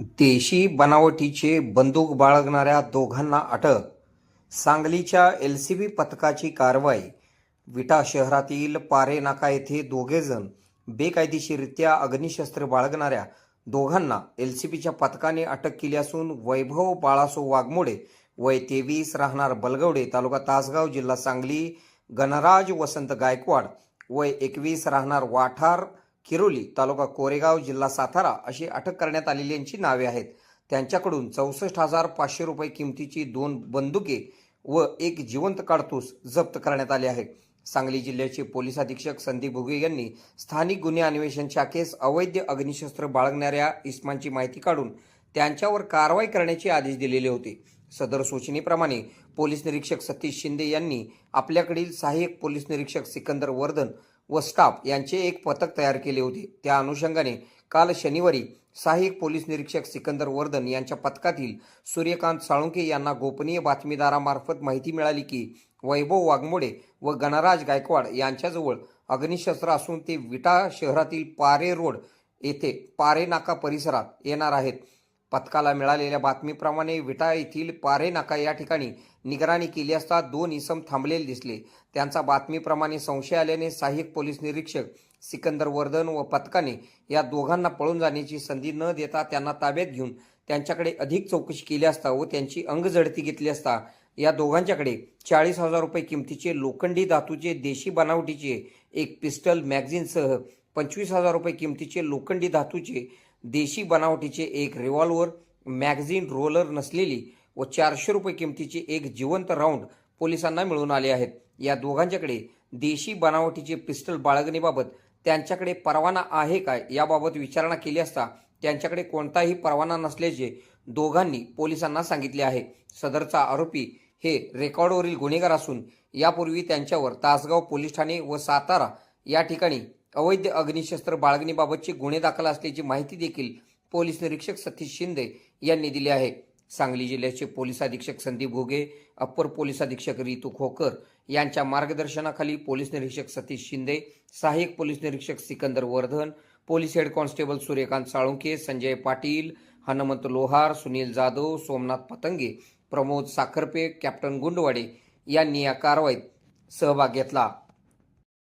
देशी बनावटीचे बंदूक बाळगणाऱ्या दोघांना अटक. सांगलीच्या एल सी बी पथकाची कारवाई. विटा शहरातील पारे नाका येथे दोघेजण बेकायदेशीरित्या अग्निशस्त्र बाळगणाऱ्या दोघांना एल सी बीच्या पथकाने अटक केली असून वैभव बाळासो वाघमोडे वय तेवीस राहणार बलगवडे तालुका तासगाव जिल्हा सांगली गणराज वसंत गायकवाड वय एकवीस राहणार वाठार किरोली तालुका कोरेगाव जिल्हा सातारा अशी अटक करण्यात आलेली यांची नावे आहेत. त्यांच्याकडून चौसष्ट हजार पाचशे रुपये किमतीची दोन बंदुके व एक जिवंत काडतूस जप्त करण्यात आले आहे सांगली जिल्ह्याचे पोलीस अधीक्षक संदीप भुगे यांनी स्थानिक गुन्हे अन्वेषण शाखेस अवैध अग्निशस्त्र बाळगणाऱ्या इस्मांची माहिती काढून त्यांच्यावर कारवाई करण्याचे आदेश दिलेले होते. सदर सूचनेप्रमाणे पोलीस निरीक्षक सतीश शिंदे यांनी आपल्याकडील सहाय्यक पोलीस निरीक्षक सिकंदर वर्धन व स्टाफ यांचे एक पथक तयार केले होते. त्या अनुषंगाने काल शनिवारी सहाय्यक पोलीस निरीक्षक सिकंदर वर्धन यांच्या पथकातील सूर्यकांत साळुंके यांना गोपनीय बातमीदारामार्फत माहिती मिळाली की वैभव वाघमोडे व गणराज गायकवाड यांच्याजवळ अग्निशस्त्र असून ते विटा शहरातील पारे रोड येथे पारे नाका परिसरात येणार आहेत. पथकाला मिळालेल्या बातमीप्रमाणे विटा येथील पारे नाका या ठिकाणी निगराणी केली असता दोन इसम थांबलेले दिसले. त्यांचा बातमीप्रमाणे संशय आल्याने सहाय्यक पोलीस निरीक्षक सिकंदर वर्धन व पथकाने या दोघांना पळून जाण्याची संधी न देता त्यांना ताब्यात घेऊन त्यांच्याकडे अधिक चौकशी केली असता व त्यांची अंगझडती घेतली असता या दोघांच्याकडे चाळीस हजार रुपये किमतीचे लोखंडी धातूचे देशी बनावटीचे एक पिस्टल मॅगझिनसह पंचवीस हजार रुपये किमतीचे लोखंडी धातूचे देशी बनावटीचे एक रिव्हॉल्वर मॅगझिन रोलर नसलेली व चारशे रुपये किमतीचे एक जिवंत राऊंड पोलिसांना मिळून आले आहेत. या दोघांच्याकडे देशी बनावटीचे पिस्टल बाळगणीबाबत त्यांच्याकडे परवाना आहे काय याबाबत विचारणा केली असता त्यांच्याकडे कोणताही परवाना नसल्याचे दोघांनी पोलिसांना सांगितले आहे. सदरचा आरोपी हे रेकॉर्डवरील गुन्हेगार असून यापूर्वी त्यांच्यावर तासगाव पोलीस ठाणे व सातारा या ठिकाणी अवैध अग्निशस्त्र बाळगणीबाबतचे गुन्हे दाखल असल्याची माहिती देखील पोलीस निरीक्षक सतीश शिंदे यांनी दिली आहे. सांगली जिल्ह्याचे पोलीस अधीक्षक संदीप घोगे अप्पर पोलीस अधीक्षक रितू खोकर यांच्या मार्गदर्शनाखाली पोलीस निरीक्षक सतीश शिंदे सहाय्यक पोलीस निरीक्षक Sikandar Vardhan police head constable Suryakant Salunke Sanjay Patil Hanumant Lohar Sunil Jadhav Somnath Patange Pramod Sakharpe captain Gundwade यांनी या कारवाईत सहभाग घेतला.